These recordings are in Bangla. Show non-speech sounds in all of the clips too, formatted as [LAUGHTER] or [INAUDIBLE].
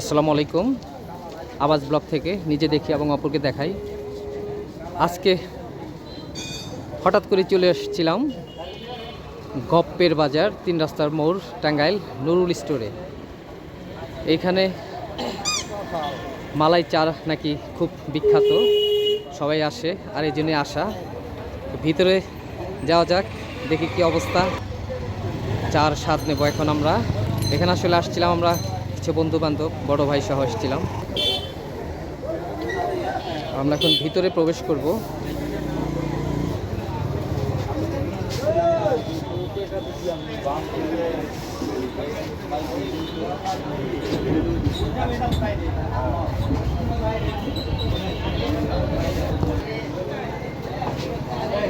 আসসালামু আলাইকুম। আওয়াজ ব্লগ থেকে নিজে দেখি এবং অপরকে দেখাই। আজকে হঠাৎ করে চলে এসেছিলাম গপ্পের বাজার, তিন রাস্তার মোড়, টাঙ্গাইল, নুরুল স্টোরে। এইখানে মালাই চা নাকি খুব বিখ্যাত, সবাই আসে আর এই জন্যে আসা। ভিতরে যাওয়া যাক, দেখি কি অবস্থা। চার স্বাদ নেব এখন আমরা। এখানে আসলে আসছিলাম আমরা কিছু বন্ধু বান্ধব বড় ভাই সহ এসেছিলাম। আমরা এখন ভিতরে প্রবেশ করব।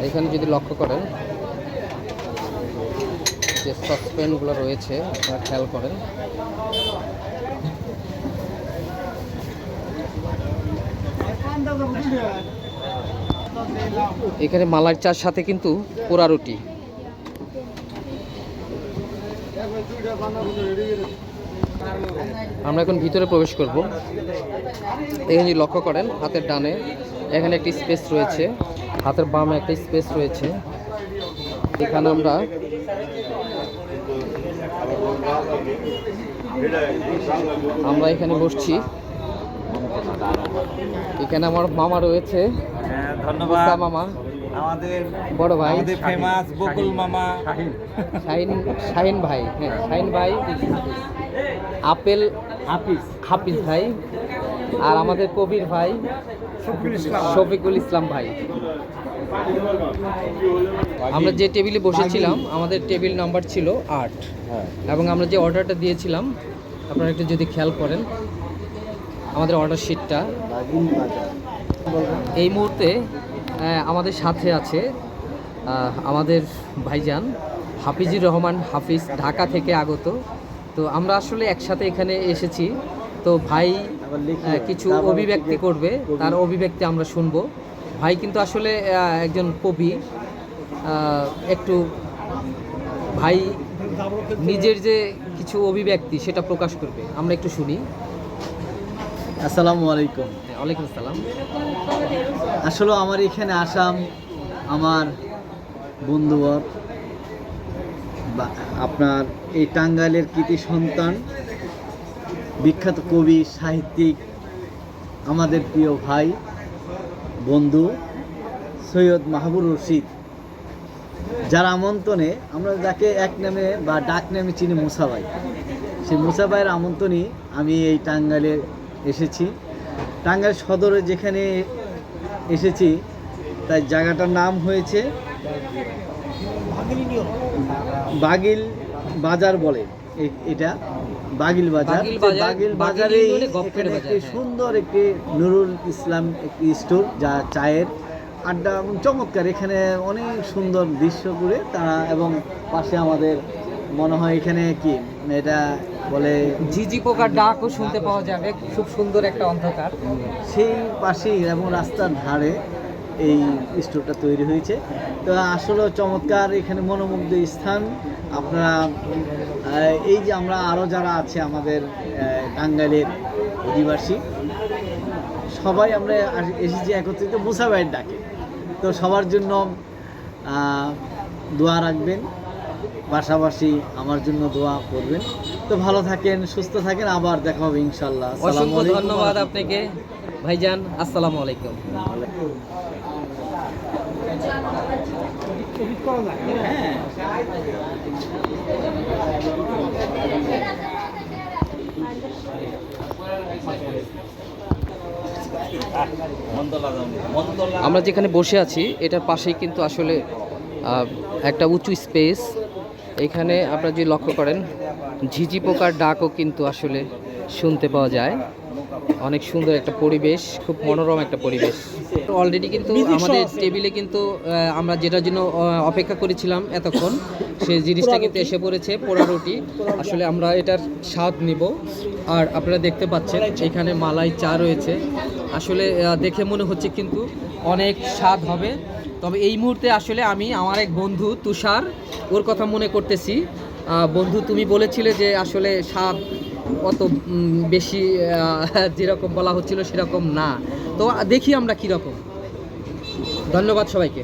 এখানে যদি লক্ষ্য করেন যে সসপেনগুলো রয়েছে, আপনারা খেয়াল করেন। এখানে মালার চার সাথে কিন্তু পোড়া রুটি। আমরা এখন ভিতরে প্রবেশ করব। এখানে যদি লক্ষ্য করেন, হাতের ডানে এখানে একটি স্পেস রয়েছে। হাতের বামে একটা স্পেস রয়েছে। এখানে আমরা আমরা এখানে বসছি। এখানে আমার মামা রয়েছে। হ্যাঁ, ধন্যবাদ। মামা। আমাদের বড় ভাই। আমাদের ফেমাস বকুল মামা। শাহিন। শাহিন ভাই। হ্যাঁ শাহিন ভাই। আপেল হাফিজ। হাফিজ ভাই। আর আমাদের কবির ভাই। শফিকুল ইসলাম ভাই। আমরা যে টেবিলে বসেছিলাম আমাদের টেবিল নাম্বার ছিল আট। এবং আমরা যে অর্ডারটা দিয়েছিলাম আপনারা একটু যদি খেয়াল করেন আমাদের অর্ডার শিটটা এই মুহূর্তে আমাদের সাথে আছে আমাদের ভাইজান হাফিজুর রহমান হাফিজ ঢাকা থেকে আগত। তো আমরা আসলে একসাথে এখানে এসেছি। তো ভাই কিছু অভিব্যক্তি করবে তার অভিব্যক্তি আমরা শুনব। ভাই কিন্তু আসলে একজন কবি। একটু ভাই নিজের যে কিছু অভিব্যক্তি সেটা প্রকাশ করবে। আমরা একটু শুনি। আসসালামু আলাইকুম। হ্যাঁ, ওয়ালাইকুম আসসালাম। আসলে আমার এখানে আসাম আমার বন্ধুবর আপনার এই টাঙ্গাইলের কৃতি সন্তান বিখ্যাত কবি সাহিত্যিক আমাদের প্রিয় ভাই। বন্ধু সৈয়দ মাহবুর রশিদ। যার আমন্ত্রণে আমরা যাকে এক নামে বা ডাক নামে চিনি মুসাবাই সেই মুসাবাইয়ের আমন্ত্রণে আমি এই টাঙ্গাইলে এসেছি। টাঙ্গাইল সদরে যেখানে এসেছি তাই জায়গাটার নাম হয়েছে বাগিল বাজার বলে। এটা বাগিল বাজার। বাগিল বাজার, একটি হ্যাঁ। সুন্দর একটি নুরুল ইসলাম একটি স্টোর যা চায়ের আড্ডা এবং চমৎকার। এখানে অনেক সুন্দর দৃশ্য করে তারা এবং পাশে আমাদের মনে হয় এখানে কি এটা বলে ঝিঝি পোকার ডাকও শুনতে পাওয়া যাবে। খুব সুন্দর একটা অন্ধকার। সেই পাশেই এবং রাস্তার ধারে এই স্টোরটা তৈরি হয়েছে। তো আসলে চমৎকার এখানে মনোমুগ্ধ স্থান। আপনারা এই যে আমরা আরও যারা আছে আমাদের টাঙ্গাইলের অধিবাসী সবাই আমরা এসেছি একত্রিত। মুসাবাইয়ের ডাকে। তো সবার জন্য দোয়া রাখবেন। পাশাপাশি আমার জন্য দোয়া করবেন। তো ভালো থাকেন সুস্থ থাকেন। আবার দেখা হবে ইনশাল্লাহ ধন্যবাদ আপনাকে। ভাইজান আসসালামু আলাইকুম। আমরা যেখানে বসে আছি, এটার পাশেই কিন্তু আসলে একটা উঁচু স্পেস। এখানে আপনারা যদি লক্ষ্য করেন, ঝিঝি পোকার ডাকও কিন্তু আসলে শুনতে পাওয়া যায়। অনেক সুন্দর একটা পরিবেশ খুব মনোরম একটা পরিবেশ। অলরেডি কিন্তু আমাদের টেবিলে কিন্তু আমরা যেটার জন্য অপেক্ষা করেছিলাম এতক্ষণ সেই জিনিসটা কিন্তু এসে পড়েছে পোড়া রুটি। আসলে আমরা এটার স্বাদ নিব। আর আপনারা দেখতে পাচ্ছেন এখানে মালাই চা রয়েছে। আসলে দেখে মনে হচ্ছে কিন্তু অনেক স্বাদ হবে। তবে এই মুহূর্তে আসলে আমি আমার এক বন্ধু তুষার ওর কথা মনে করতেছি। বন্ধু তুমি বলেছিলে যে আসলে স্বাদ অত বেশি [LAUGHS] যেরকম বলা হচ্ছিল সেরকম না। তো দেখি আমরা কীরকম। ধন্যবাদ সবাইকে।